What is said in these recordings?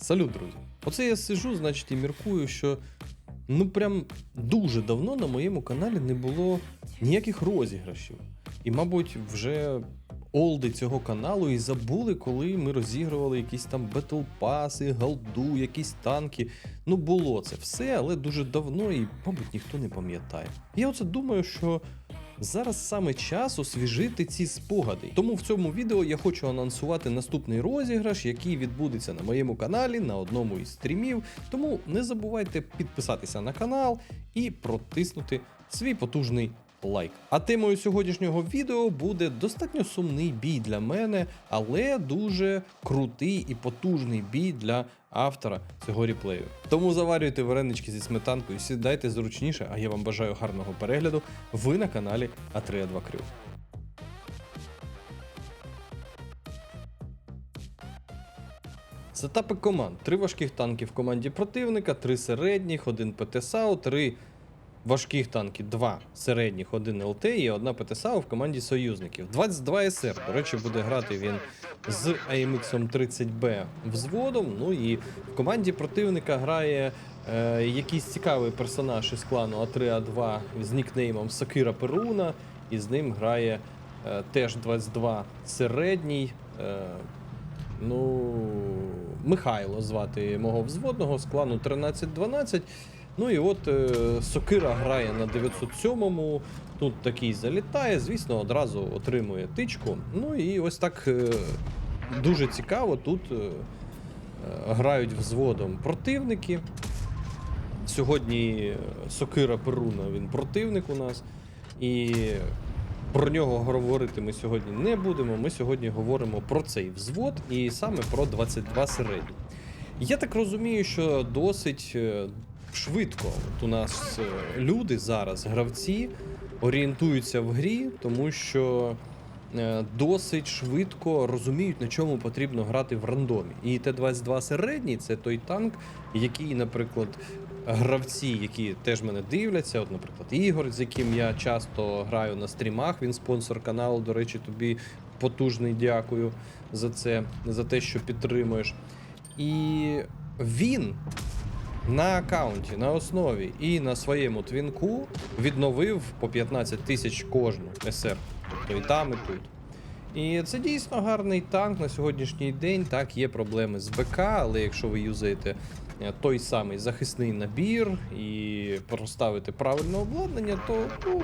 Салют, друзі. Оце я сижу, значить, і міркую, що ну прям дуже давно на моєму каналі не було ніяких розіграшів. І, мабуть, вже олди цього каналу і забули, коли ми розігрували якісь там Battle паси, голду, якісь танки. Ну, було це все, але дуже давно і, мабуть, ніхто не пам'ятає. Я оце думаю, що Зараз саме час освіжити ці спогади. Тому в цьому відео я хочу анонсувати наступний розіграш, який відбудеться на моєму каналі на одному із стрімів. Тому не забувайте підписатися на канал і протиснути свій потужний лайк. А темою сьогоднішнього відео буде достатньо сумний бій для мене, але дуже крутий і потужний бій для автора цього реплею. Тому заварюйте варенички зі сметанкою, сідайте зручніше, а я вам бажаю гарного перегляду. Ви на каналі А3А2 Крю. Сетапи команд. Три важких танки в команді противника, три середніх, один ПТСАУ, три важких танки, два середніх, один ЛТ і одна ПТСАУ в команді союзників. 22 СР. До речі, буде грати він з AMX 30B взводом. Ну і в команді противника грає е, якийсь цікавий персонаж із клану А3А2 з нікнеймом Сакира Перуна, і з ним грає е, теж 22 середній. Е, Ну, Михайло звати мого взводного з клану 1312. Ну і от е, Сокира грає на 907-му. Тут такий залітає, звісно, одразу отримує тичку. Ну і ось так е, дуже цікаво тут е, е, грають взводом противники. Сьогодні Сокира Перуна він противник у нас. І про нього говорити ми сьогодні не будемо. Ми сьогодні говоримо про цей взвод і саме про 22 середні. Я так розумію, що досить е, швидко от у нас е, люди зараз, гравці, орієнтуються в грі, тому що е, досить швидко розуміють, на чому потрібно грати в рандомі. І Т-22 середній це той танк, який, наприклад, гравці, які теж мене дивляться, от, наприклад, Ігор, з яким я часто граю на стрімах, він спонсор каналу. До речі, тобі потужний дякую за це, за те, що підтримуєш. І він на аккаунті, на основі і на своєму твінку відновив по 15 тисяч кожну СР. Тобто і там, і тут. І це дійсно гарний танк на сьогоднішній день. Так, є проблеми з БК, але якщо ви юзаєте е, той самий захисний набір і проставите правильне обладнання, то ну,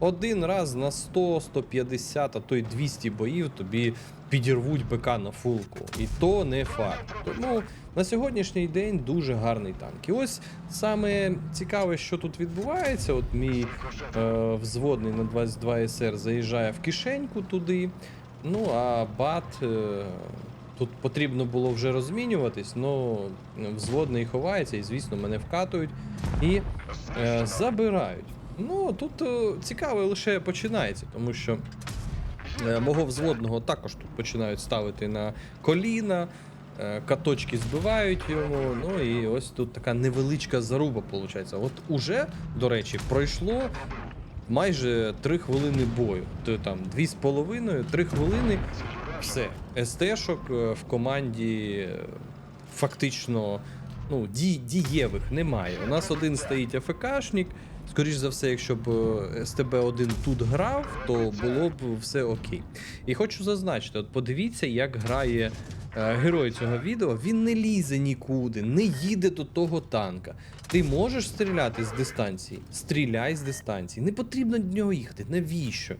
один раз на 100, 150, а то й 200 боїв тобі підірвуть БК на фулку. І то не факт. Тому на сьогоднішній день дуже гарний танк. І ось саме цікаве, що тут відбувається. От мій е, взводний на 22 СР заїжджає в кишеньку туди. Ну а бат. Е, Тут потрібно було вже розмінюватись, але взводний ховається, і, звісно, мене вкатують і е, забирають. Ну, тут е, цікаво лише починається, тому що мого взводного також тут починають ставити на коліна, е, каточки збивають йому. Ну і ось тут така невеличка заруба виходить. От уже, до речі, пройшло майже 3 хвилини бою. То там 2,5-3 хвилини. Все. СТ-шок е, в команді е, фактично ну, ді, дієвих немає. У нас один стоїть АФКшник. Скоріш за все, якщо б е, СТБ-1 тут грав, то було б все окей. І хочу зазначити: от подивіться, як грає е, герой цього відео. Він не лізе нікуди, не їде до того танка. Ти можеш стріляти з дистанції? Стріляй з дистанції. Не потрібно до нього їхати. Навіщо?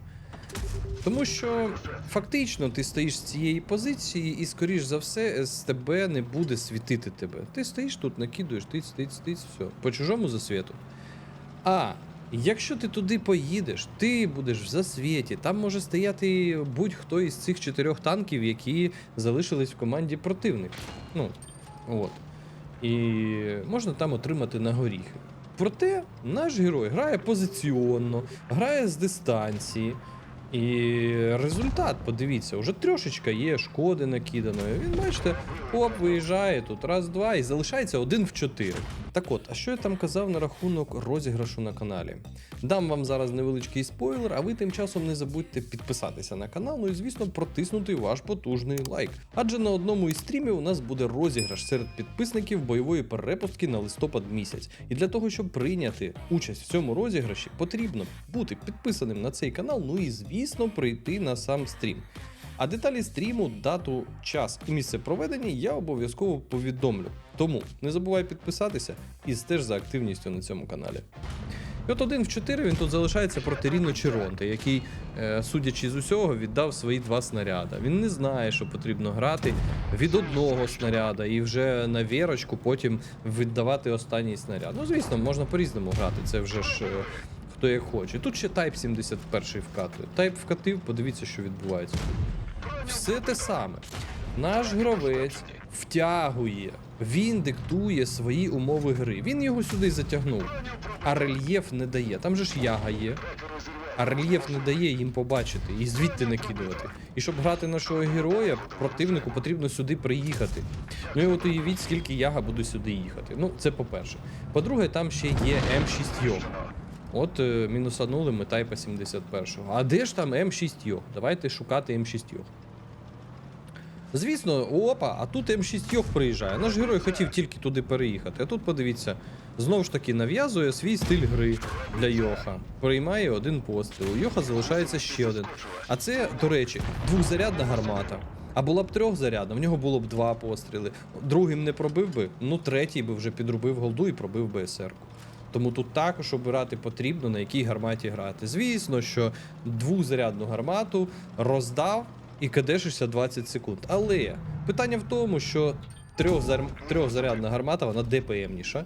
Тому що фактично ти стоїш з цієї позиції, і, скоріш за все, з тебе не буде світити тебе. Ти стоїш тут, накидуєш, тиць, тиць, тиць, все. По чужому засвіту. А якщо ти туди поїдеш, ти будеш в засвіті, там може стояти будь-хто із цих чотирьох танків, які залишились в команді противника. Ну, от. І можна там отримати на горіхи. Проте наш герой грає позиціонно, грає з дистанції. І результат, подивіться, вже трошечка є шкоди накиданої. Він, бачите, оп, виїжджає тут, раз, два, і залишається один в чотири. Так от, а що я там казав на рахунок розіграшу на каналі? Дам вам зараз невеличкий спойлер, а ви тим часом не забудьте підписатися на канал, ну і звісно протиснути ваш потужний лайк. Адже на одному із стрімів у нас буде розіграш серед підписників бойової перепустки на листопад місяць. І для того, щоб прийняти участь в цьому розіграші, потрібно бути підписаним на цей канал, ну і звісно, прийти на сам стрім. А деталі стріму, дату, час і місце проведення я обов'язково повідомлю. Тому не забувай підписатися і стеж за активністю на цьому каналі. І от один в 4 він тут залишається проти Ріно Черонте, який, е, судячи з усього, віддав свої два снаряда. Він не знає, що потрібно грати від одного снаряда і вже на вірочку потім віддавати останній снаряд. Ну, звісно, можна по-різному грати, це вже ж. Хто як хоче. Тут ще Type 71 вкатує. Type вкатив, подивіться, що відбувається. Все те саме. Наш гравець втягує, він диктує свої умови гри. Він його сюди затягнув. А рельєф не дає. Там же ж яга є. А рельєф не дає їм побачити і звідти накидувати. І щоб грати нашого героя, противнику потрібно сюди приїхати. Ну і от уявіть, скільки яга буде сюди їхати. Ну, це по-перше. По-друге, там ще є М6 Йог. От е, мінусанули ми тайпа 71-го. А де ж там М6 Йог? Давайте шукати М6 Йог. Звісно, опа, а тут М6 Йог приїжджає. Наш герой хотів тільки туди переїхати. А тут подивіться, знову ж таки нав'язує свій стиль гри для Йоха. Приймає один постріл. У Йоха залишається ще один. А це, до речі, двохзарядна гармата. А була б трьохзарядна, в нього було б два постріли. Другим не пробив би, ну третій би вже підробив голду і пробив би СР-ку. Тому тут також обирати потрібно, на якій гарматі грати. Звісно, що двозарядну гармату роздав і кадешишся 20 секунд. Але питання в тому, що трьохзар... трьохзарядна гармата, вона ДПМніша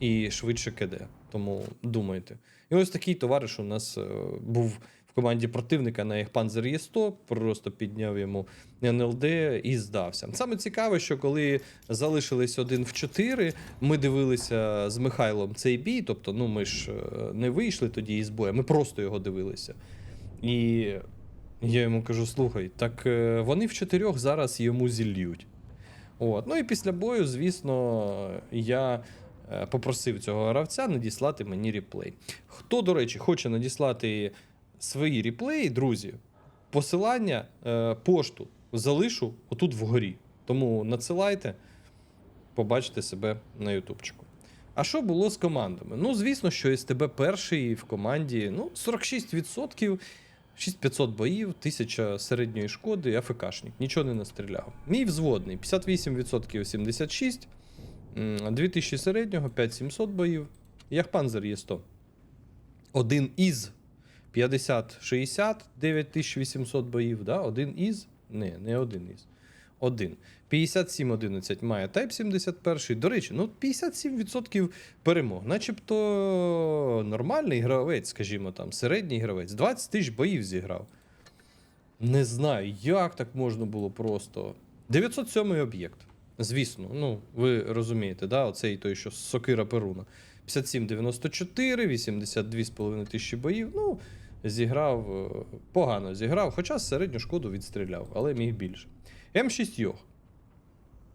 і швидше КД. Тому думайте. І ось такий товариш у нас е, був команді противника на їх Panzer Є100, просто підняв йому НЛД і здався. Саме цікаве, що коли залишились один в 4, ми дивилися з Михайлом цей бій, тобто, ну ми ж е, не вийшли тоді із бою, ми просто його дивилися. І я йому кажу: слухай, так е, вони в чотирьох зараз йому зіллють. От. Ну і після бою, звісно, я е, попросив цього гравця надіслати мені реплей. Хто, до речі, хоче надіслати свої реплеї, друзі, посилання, е, пошту залишу отут вгорі. Тому надсилайте, побачите себе на ютубчику. А що було з командами? Ну, звісно, що СТБ перший в команді ну, 46%, 6500 боїв, 1000 середньої шкоди, АФКшник, нічого не настріляв. Мій взводний 58% 76, м, 2000 середнього, 5700 боїв. Яхпанзер є 100. Один із 50-60, 9800 боїв, да? один із. Не, не один із. Один. 57-11 має Type 71. До речі, ну 57% перемог. Начебто нормальний гравець, скажімо там, середній гравець. 20 тисяч боїв зіграв. Не знаю, як так можна було просто. 907 об'єкт. Звісно, ну, ви розумієте, да? оцей той, що Сокира Перуна. 57-94, 82,5 тисячі боїв. Ну, зіграв е, погано зіграв, хоча середню шкоду відстріляв, але міг більше. М6 Йог.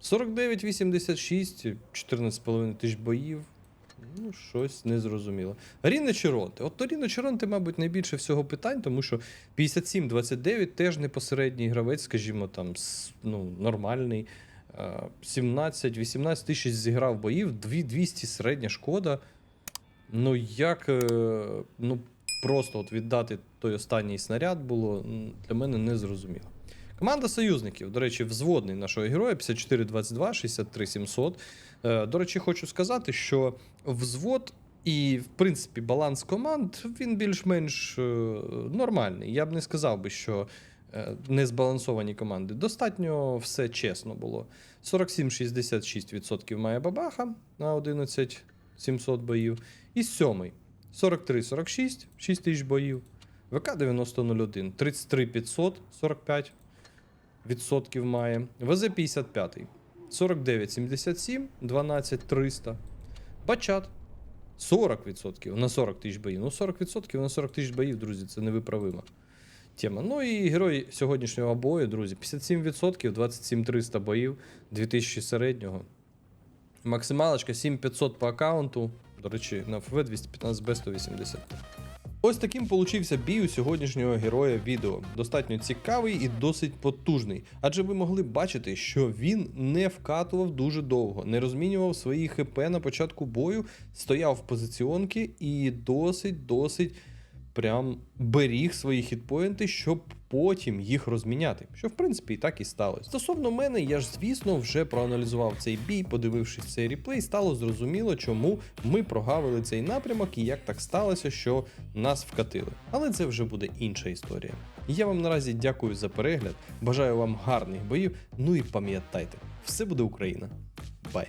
49-86, 14,5 тисяч боїв. Ну, щось незрозуміло. Ріно Черонте. От до Ріно Черонте, мабуть, найбільше всього питань, тому що 57-29 теж не посередній гравець, скажімо, там, ну, нормальний. Е, 17-18 тисяч зіграв боїв, 2200 середня шкода. Ну, як е, ну, просто от віддати той останній снаряд було для мене незрозуміло. Команда союзників, до речі, взводний нашого героя 54-22, 63-700. Е, До речі, хочу сказати, що взвод і, в принципі, баланс команд він більш-менш е, нормальний. Я б не сказав би, що е, не збалансовані команди. Достатньо все чесно було. 47-66% має бабаха на 11 700 боїв. І сьомий 43-46, 6 тисяч боїв. ВК 9001, 33 500, 45 відсотків має. ВЗ 55, 49 77, 12 300. Бачат 40% на 40 тисяч боїв. Ну 40% на 40 тисяч боїв, друзі, це невиправимо. тема. Ну і герой сьогоднішнього бою, друзі, 57%, 27300 боїв, 2000 середнього. Максималочка 7500 по аккаунту. До речі, на ФВ 215 Б 180. Ось таким получився бій у сьогоднішнього героя відео. Достатньо цікавий і досить потужний. Адже ви могли бачити, що він не вкатував дуже довго, не розмінював свої ХП на початку бою, стояв в позиціонки і досить, досить прям беріг свої хітпоінти, щоб потім їх розміняти. Що в принципі і так і сталося. Стосовно мене, я ж звісно вже проаналізував цей бій, подивившись цей реплей, стало зрозуміло, чому ми прогавили цей напрямок і як так сталося, що нас вкатили. Але це вже буде інша історія. Я вам наразі дякую за перегляд, бажаю вам гарних боїв. Ну і пам'ятайте, все буде Україна. Бай!